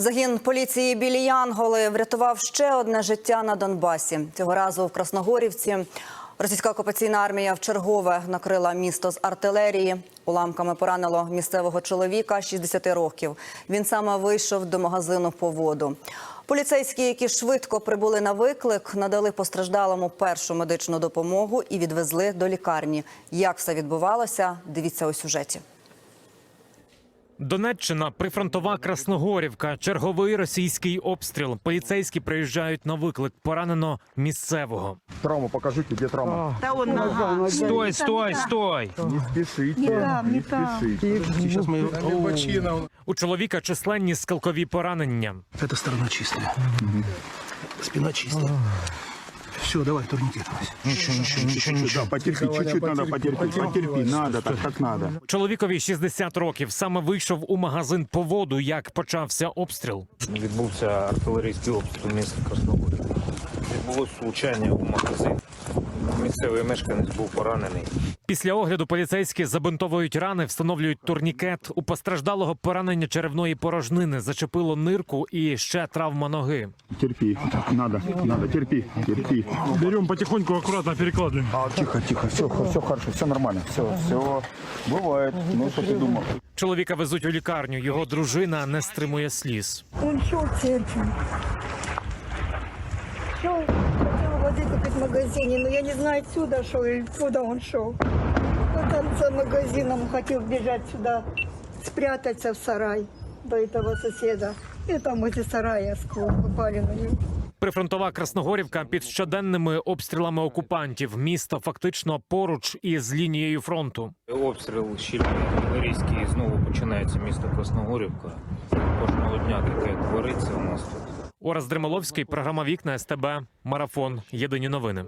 Загін поліції білі Янголи врятував ще одне життя на Донбасі. Цього разу в Красногорівці російська окупаційна армія вчергове накрила місто з артилерії. Уламками поранило місцевого чоловіка 60 років. Він саме вийшов до магазину по воду. Поліцейські, які швидко прибули на виклик, надали постраждалому першу медичну допомогу і відвезли до лікарні. Як все відбувалося, дивіться у сюжеті. Донеччина, прифронтова Красногорівка, черговий російський обстріл. Поліцейські приїжджають на виклик. Поранено місцевого. Травму покажите, где травма. Да он нога. Стой, стой, стой! Не спешите, Не мы... У чоловіка численні скалкові поранення. Эта сторона чистая. Спина чистая. Все, давай, турникет. Нічого, нічого, нічого, нічого. Да, потерпи, чуть-чуть надо потерпеть. Потерпи, надо, так так надо. Чоловікові 60 років. Саме вийшов у магазин по воду, як почався обстріл. Відбувся артилерійський обстріл міста Красногорівка. Відбулося влучання у магазин. Місцевий мешканець був поранений. Після огляду поліцейські забинтовують рани, встановлюють турнікет. У постраждалого поранення черевної порожнини зачепило нирку і ще травма ноги. Терпи, надо, надо, терпи, терпи. Берем потихоньку, аккуратно перекладываем. А, тихо, тихо, все, все хорошо, все нормально, все, все. Бывает, ну что ты думал? Чоловіка везуть у лікарню. Його дружина не стримує сліз. Он шел терпит. Шел, хотел воды купить в магазине, но я не знаю, отсюда шел или куда он шел. Он там за магазином хотел бежать сюда, спрятаться в сарай до этого соседа. И там эти сараи осколки попали на него. Прифронтова Красногорівка під щоденними обстрілами окупантів. Місто фактично поруч із лінією фронту. Обстріл щільний артилерійський знову починається місто Красногорівка. Кожного дня таке твориться у нас тут. Ораз Дремоловський, програма Вікна СТБ, Марафон. Єдині новини.